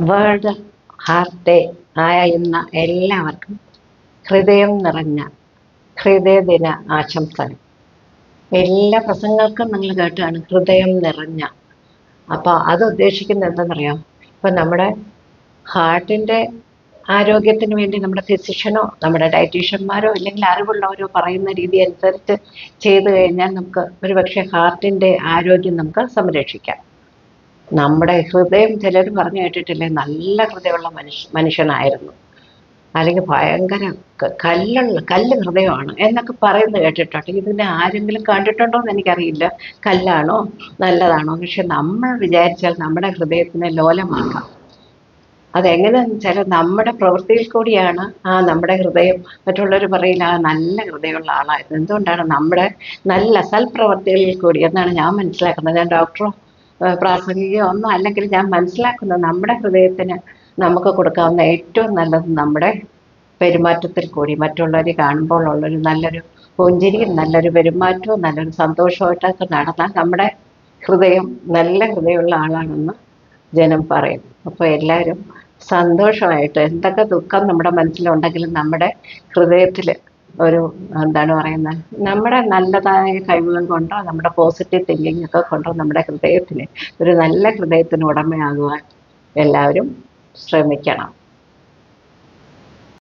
World heart day ആയിരുന്ന എല്ലാവർക്കും ഹൃദയം നിറഞ്ഞ ഹൃദയദിന ആശംസകൾ. എല്ലാ പ്രസംഗങ്ങൾക്കും നിങ്ങൾ കേട്ടാണ് ഹൃദയം നിറഞ്ഞ. അപ്പോൾ അത് ഉദ്ദേശിക്കുന്നത് എന്താണെന്നറിയാം? ഇപ്പം നമ്മുടെ ഹാർട്ടിന്റെ ആരോഗ്യത്തിന് വേണ്ടി നമ്മുടെ ഫിസിഷ്യനോ നമ്മുടെ ഡയറ്റീഷ്യന്മാരോ അല്ലെങ്കിൽ അറിവുള്ളവരോ പറയുന്ന രീതി അനുസരിച്ച് ചെയ്തു കഴിഞ്ഞാൽ നമുക്ക് ഒരുപക്ഷെ ഹാർട്ടിന്റെ ആരോഗ്യം നമുക്ക് സംരക്ഷിക്കാം. നമ്മുടെ ഹൃദയം ചിലർ പറഞ്ഞു കേട്ടിട്ടില്ലേ? നല്ല ഹൃദയമുള്ള മനുഷ്യ മനുഷ്യനായിരുന്നു. അല്ലെങ്കിൽ ഭയങ്കര കല്ലുള്ള കല്ല് ഹൃദയമാണ് എന്നൊക്കെ പറയുന്നത് കേട്ടിട്ടുണ്ട്. ഇതിനെ ആരെങ്കിലും കണ്ടിട്ടുണ്ടോ എന്ന് എനിക്കറിയില്ല. കല്ലാണോ? നല്ലതാണോ? പക്ഷെ നമ്മൾ വിചാരിച്ചാൽ നമ്മുടെ ഹൃദയത്തിനെ ലോലമാക്കാം. അതെങ്ങനെയാന്ന് വെച്ചാൽ നമ്മുടെ പ്രവൃത്തിയിൽ കൂടിയാണ് ആ നമ്മുടെ ഹൃദയം. മറ്റുള്ളവർ പറയില്ല ആ നല്ല ഹൃദയമുള്ള ആളായിരുന്നു. എന്തുകൊണ്ടാണ് നമ്മുടെ നല്ല സൽപ്രവർത്തികളിൽ കൂടി? എന്നാണ് ഞാൻ മനസ്സിലാക്കുന്നത്. ഞാൻ ഡോക്ടറോ? ഏഹ് പ്രാസംഗികയോ ഒന്നും അല്ലെങ്കിൽ ഞാൻ മനസ്സിലാക്കുന്നത് നമ്മുടെ ഹൃദയത്തിന് നമുക്ക് കൊടുക്കാവുന്ന ഏറ്റവും നല്ലത് നമ്മുടെ പെരുമാറ്റത്തിൽ കൂടി മറ്റുള്ളവരെ കാണുമ്പോൾ ഉള്ളൊരു നല്ലൊരു പുഞ്ചിരിയും നല്ലൊരു പെരുമാറ്റവും നല്ലൊരു സന്തോഷമായിട്ടൊക്കെ നടന്നാൽ നമ്മുടെ ഹൃദയം നല്ല ഹൃദയമുള്ള ആളാണെന്ന് ജനം പറയും. അപ്പോൾ എല്ലാവരും സന്തോഷമായിട്ട് എന്തൊക്കെ ദുഃഖം നമ്മുടെ മനസ്സിലുണ്ടെങ്കിലും നമ്മുടെ ഹൃദയത്തിൽ ഒരു എന്താണ് പറയുന്നത് നമ്മുടെ നല്ലതായ കഴിവുകൾ കൊണ്ടോ നമ്മുടെ പോസിറ്റീവ് തിങ്കിങ് ഒക്കെ കൊണ്ടോ നമ്മുടെ ഹൃദയത്തിന് ഒരു നല്ല ഹൃദയത്തിന് ഉടമയാകുവാൻ എല്ലാവരും ശ്രമിക്കണം.